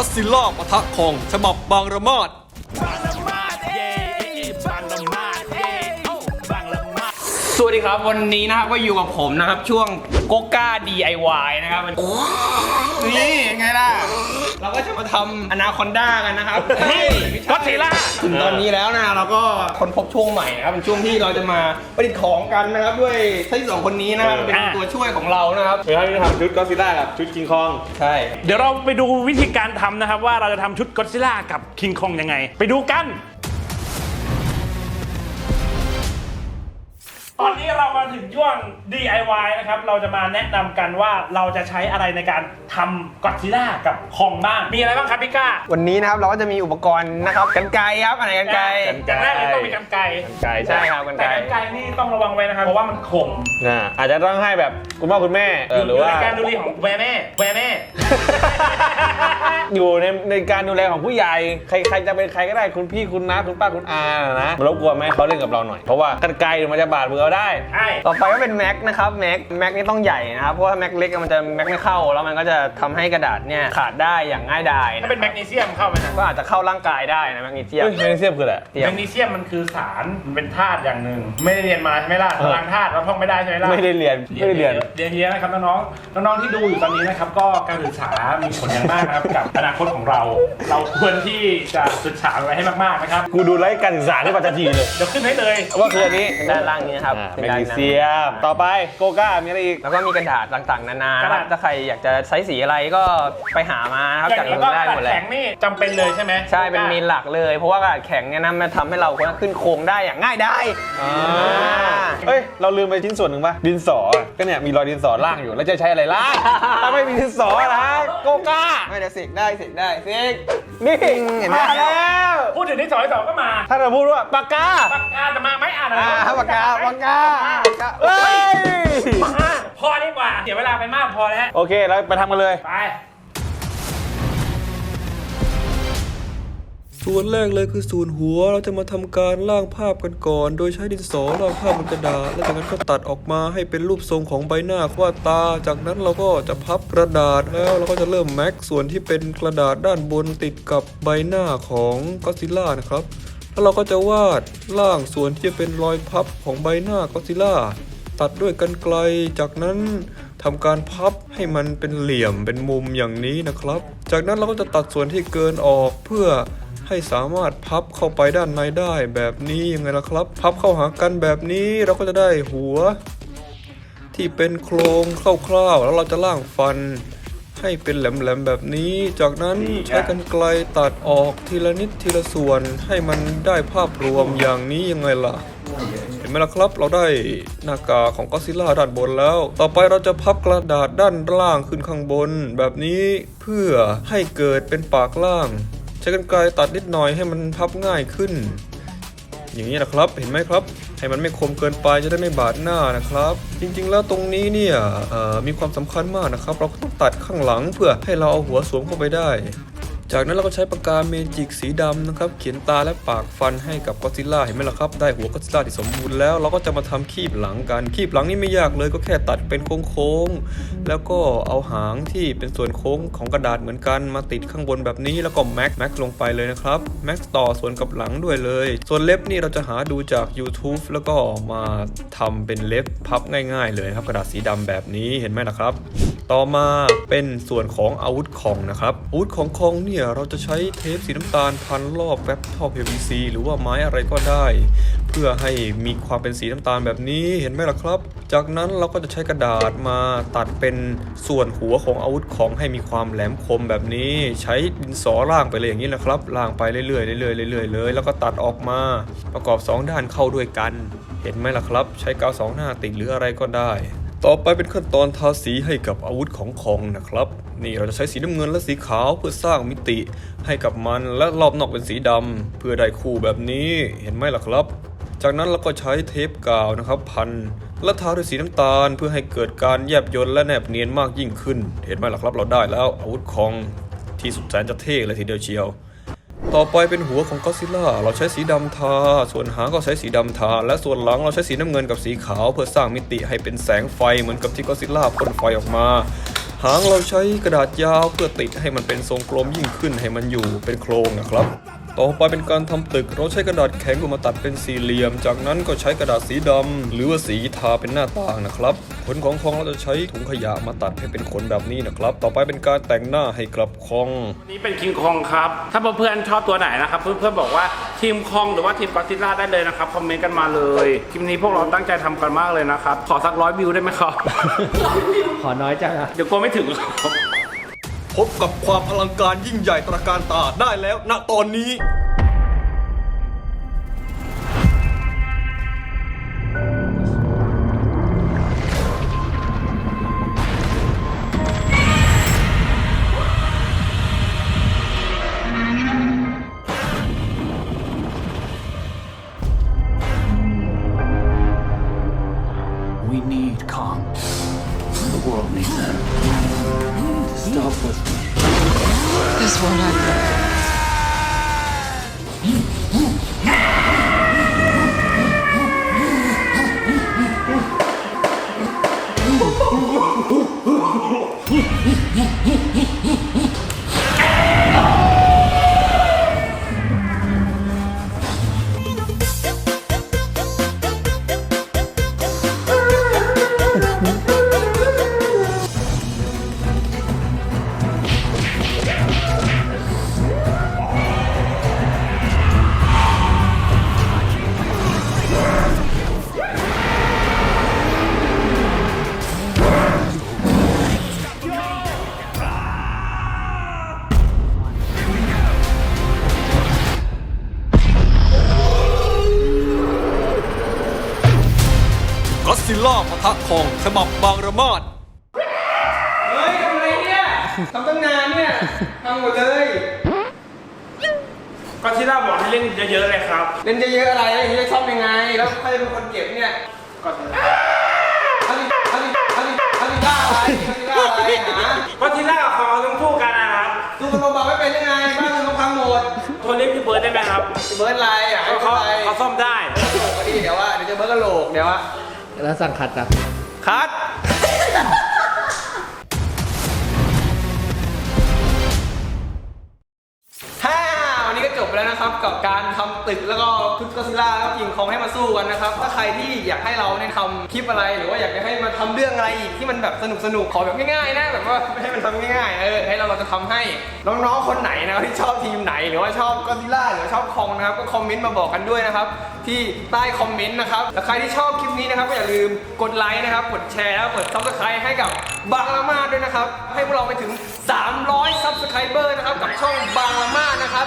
ัสซิล่าปะทะคองฉบับบางระมาด วัสดีครับ วันนี้นะครับก็อยู่กับผมนะครับช่วงโกก้า DIY นะครับนี่ไงล่ะ เราก็จะมาทำอนาคอนด้ากันนะครับเฮ้ยก็อดซิลล่าถึงตอนนี้แล้วนะเราก็คนพบช่วงใหม่นะครับเป็นช่วงที่เราจะมาประดิษฐ์ของกันนะครับด้วยทั้งสองคนนี้นะครับเป็นตัวช่วยของเรานะครับเดี๋ยวเราจะทำชุดก็อดซิลล่ากับชุดคิงคองใช่เดี๋ยวเราไปดูวิธีการทำนะครับว่าเราจะทำชุดก็อดซิลล่ากับคิงคองยังไง ไปดูกัน ตอนนี้เรามาถึงช่วง DIY นะครับ เราจะมาแนะนำกันว่าเราจะใช้อะไรในการทำก็อดซิลล่ากับคองบ้าง มีอะไรบ้างครับพี่ก้าวันนี้นะครับเราก็จะมีอุปกรณ์นะครับกันไกรครับอันไหนกันไกรอย่างแรกเลยต้องมีกันไกรไก่ใช่ครับกันไกแต่รกันไกรนี่ต้องระวังไว้นะครับ เพราะว่ามันคมอ่าอาจจะต้องให้แบบคุณพ่อคุณแม่เออหรือว่า ยู่ในการดูแลของแม่แม่แม่แม่ อยู่ในในการดูแลของผู้ใหญ่ใครใครจะเป็นใครก็ได้คุณพี่คุณน้าคุณป้าคุณอานะมารบกวนไหมเขาเล่นกับเราหน่อยเพราะว่ากันไกลเดี๋ยวมันจะบาดมือเราได้ ใช่ ต่อไปก็เป็นแม็กนะครับแม็กแม็กนี่ต้องใหญ่นะครับ เพราะว่าแม็กเล็กมันจะแม็กไม่เข้า แล้วมันก็จะทำให้กระดาษเนี่ยขาดได้อย่างง่ายดายถ้าเป็นแมกนีเซียมเข้าไหมนะก็อาจจะเข้าร่างกายได้นะแมกนีเซียมเฮ้ยแมกนีเซียมคืออะไรเทียแมม กนีเซียมมันคือสารมันเป็นธาตุอย่างหนึ่ง ไม่ได้เรียนมาใช่ไหมล่ะเออ ตารางธาตุเราท่องไม่ได้ใช่ไหมล่ะ ไม่ได้เรียนไม่ได้เรียน เรียนเยอะนะครับน้องๆ น้องๆ ที่ดูอยู่ตอนนี้นะครับ ก็การศึกษา มีผลอย่างมากนะครับ กับอนาคตของเรา เราควรที่จะศึกษาไว้ให้มากๆ นะครับ กูดูไลฟ์การศึกษาที่ปัจจุบันเลย เดี๋ยวขึ้นให้เลย ว่าคืออันนี้ด้านล่างนี้นะครับอ่าเป็แมนกด้านนีนั้นเซียม ต่อไปโกก้ามีอะไรอีก แล้วก็มีกระดาษต่างๆ นานาคกระรัดาบษ ถ้าใครอยากจะใช้สีอะไรก็ไปหามานะครับอย่าจากงนี้มืก็อได้กระหมดาดษเลยแข็งนี่จำเป็นเลยใช่ไหมใช่เป็นเมนหลักเลย เพราะว่ากระดาษแข็งเนี่ยนะมันทำให้เราขึ้นโครงได้อย่างง่ายได้อ่าเฮ้ย เราลืมไปชิ้นส่วนหนึ่งป่ะดินสอ ก็เนี่ย มีรอยดินสอล่างอยู่ แล้วจะใช้อะไรล่ะถ้าไม่มีดินสอนะโกก้า ไม่เดี๋ยวเสกได้เสกได้เสกนี่เห็นไหม มาแล้ว พูดถึงที่สองที่สองก็มาถ้าเราพูดว่าปากกา ปากกาจะมาไหมอ่านอ่าปากกาปากกาปากกาเฮ้ย มาพอดีกว่า เสียเวลาไปมากพอแล้ว โอเค เราไปทำกันเลย ไป ส่วนแรกเลยคือส่วนหัวเราจะมาทำการร่างภาพกันก่อน โดยใช้ดินสอร่างภาพบนกระดาษ แล้วจากนั้นก็ตัดออกมาให้เป็นรูปทรงของใบหน้าขว้าตา จากนั้นเราก็จะพับกระดาษแล้วเราก็จะเริ่มแม็กส่วนที่เป็นกระดาษด้านบนติดกับใบหน้าของก็ซิล่านะครับ แล้วเราก็จะวาดร่างส่วนที่จะเป็นรอยพับของใบหน้าก็ซิล่าตัดด้วยกันไกล จากนั้นทำการพับให้มันเป็นเหลี่ยมเป็นมุมอย่างนี้นะครับ จากนั้นเราก็จะตัดส่วนที่เกินออกเพื่อให้สามารถพับเข้าไปด้านในได้แบบนี้ยังไงล่ะครับ พับเข้าหากันแบบนี้เราก็จะได้หัว ที่เป็นโครงคร่าวๆแล้วเราจะล่างฟัน ให้เป็นแหลมๆแบบนี้ จากนั้นใช้กันไกลตัดออกทีละนิดทีละส่วนให้มันได้ภาพรวมอย่างนี้ยังไงล่ะ เห็นไหมล่ะครับเราได้หน้ากากของก็ซิล่าด้านบนแล้ว ต่อไปเราจะพับกระดาษด้านล่างขึ้นข้างบน แบบนี้เพื่อให้เกิดเป็นปากล่าง ใช้กันไกลตัดนิดหน่อยให้มันพับง่ายขึ้น อย่างนี้นะครับเห็นไหมครับ ให้มันไม่คมเกินไปจะได้ไม่บาดหน้านะครับ จริงๆ แล้วตรงนี้เนี่ยมีความสำคัญมากนะครับ เราก็ต้องตัดข้างหลังเพื่อให้เราเอาหัวสวมเข้าไปได้ จากนั้นเราก็ใช้ปากกาเมจิกสีดำนะครับ เขียนตาและปากฟันให้กับก็ซิลล่าเห็นไหมล่ะครับ ได้หัวก็ซิลล่าที่สมบูรณ์แล้วเราก็จะมาทำคีบหลังกันคีบหลังนี่ไม่ยากเลยก็แค่ตัดเป็นโค้งๆแล้วก็เอาหางที่เป็นส่วนโค้งของกระดาษเหมือนกันมาติดข้างบนแบบนี้แล้วก็แม็กแม็กลงไปเลยนะครับแม็กต่อส่วนกับหลังด้วยเลย ส่วนเล็บนี่เราจะหาดูจาก YouTube แล้วก็มาทำเป็นเล็บพับง่าย ๆ เลยครับกระดาษสีดำแบบนี้เห็นไหมล่ะครับ ต่อมาเป็นส่วนของอาวุธของนะครับอาวุธของคองเนี่ยเราจะใช้เทปสีน้ำตาลพันรอบแป๊บท่อ PVC หรือว่าไม้อะไรก็ได้ เพื่อให้มีความเป็นสีน้ำตาลแบบนี้เห็นไหมล่ะครับ จากนั้นเราก็จะใช้กระดาษมาตัดเป็นส่วนหัวของอาวุธของให้มีความแหลมคมแบบนี้ ใช้ดินสอล่างไปเลยอย่างนี้นะครับล่างไปเรื่อยๆเรื่อยๆเรื่อยๆเลย แล้วก็ตัดออกมาประกอบสองด้านเข้าด้วยกัน เห็นไหมล่ะครับ ใช้กาวสองหน้าติดหรืออะไรก็ได้ ต่อไปเป็นขั้นตอนทาสีให้กับอาวุธของคองนะครับ นี่เราจะใช้สีน้ำเงินและสีขาวเพื่อสร้างมิติให้กับมันและรอบนอกเป็นสีดำเพื่อได้คู่แบบนี้เห็นไหมล่ะครับ จากนั้นเราก็ใช้เทปกาวนะครับพันและทาด้วยสีน้ำตาลเพื่อให้เกิดการแยบยนและแนบเนียนมากยิ่งขึ้น เห็นไหมล่ะครับ เราได้แล้วอาวุธคองที่สุดแสนจะเท่เลยทีเดียวเชียว ต่อไปเป็นหัวของก็อดซิลล่าเราใช้สีดำทา ส่วนหางก็ใช้สีดำทา และส่วนหลังเราใช้สีน้ำเงินกับสีขาว เพื่อสร้างมิติให้เป็นแสงไฟเหมือนกับที่ก็อดซิลล่าพ่นไฟออกมา หางเราใช้กระดาษยาวเพื่อติดให้มันเป็นทรงกลมยิ่งขึ้นให้มันอยู่เป็นโครงนะครับ ต่อไปเป็นการทำตึก เราใช้กระดาษแข็งมาตัดเป็นสี่เหลี่ยม จากนั้นก็ใช้กระดาษสีดำหรือว่าสีทาเป็นหน้าต่างนะครับขนของคองเราจะใช้ถุงขยะมาตัดให้เป็นขนแบบนี้นะครับ ต่อไปเป็นการแต่งหน้าให้กลับคองนี่เป็นคิงคองครับ ถ้าเพื่อนๆชอบตัวไหนนะครับ เพื่อนๆบอกว่าทีมคองหรือว่าทีมกอซิล่าได้เลยนะครับคอมเมนต์กันมาเลยคลิปนี้พวกเราตั้งใจทำกันมากเลยนะครับขอสักร้อยวิวได้ไหมครับขอน้อยจังอะเดี๋ยวกลัวไม่ถึงครับ พบกับความอลังการยิ่งใหญ่ตระการตาได้แล้วณตอนนี้ We need Kong. The world needs him. Stop with me. This won't happen. ล่าปะทะคองฉบับบางระมาดเฮ้ยทำอะไรเนี่ยทำตั้งนานเนี่ยทำหมดเลยกอซิล่าบอกให้เล่นเยอะๆเลยครับ เล่นเยอะๆอะไรอย่างนี้จะซ่อมยังไง แล้วใครเป็นคนเก็บเนี่ยกอซิล่าอันนี้อันนี้อันนี้อันนี้ล่าอะไรอันนี้ล่าอะไรหากอซิล่ากับคองต้องคู่กันนะครับดูมันลงมาไม่เป็นยังไง บ้านมึงเขาพังหมดโทรเรียกพี่เบิร์ดได้ไหมครับเบิร์ดอะไรอะเขาเขาเขาซ่อมได้ดีเดี๋ยวว่าเดี๋ยวจะเบิร์ดกระโหลกเดี๋ยวว่า แล้วสั่งคัดอะคัด ตึกแล้วก็ชุดก็ซิล่าก็ยิงคองให้มาสู้กันนะครับ ถ้าใครที่อยากให้เราเนี่ยทำคลิปอะไร หรือว่าอยากจะให้มาทำเรื่องอะไรอีกที่มันแบบสนุกสนุกๆขอแบบง่ายๆนะแบบว่าให้มันทำง่ายๆเออให้เราเราจะทำให้น้องๆคนไหนนะที่ชอบทีมไหนหรือว่าชอบก็ซิลล่าหรือว่าชอบคองนะครับก็คอมเมนต์มาบอกกันด้วยนะครับที่ใต้คอมเมนต์นะครับแล้วใครที่ชอบคลิปนี้นะครับก็อย่าลืมกดไลค์นะครับกดแชร์แล้วกดซับสไครต์ให้กับบางละมาดด้วยนะครับ ให้พวกเราไปถึง 300ซับสไครเบอร์นะครับกับช่องบางละมานะครับ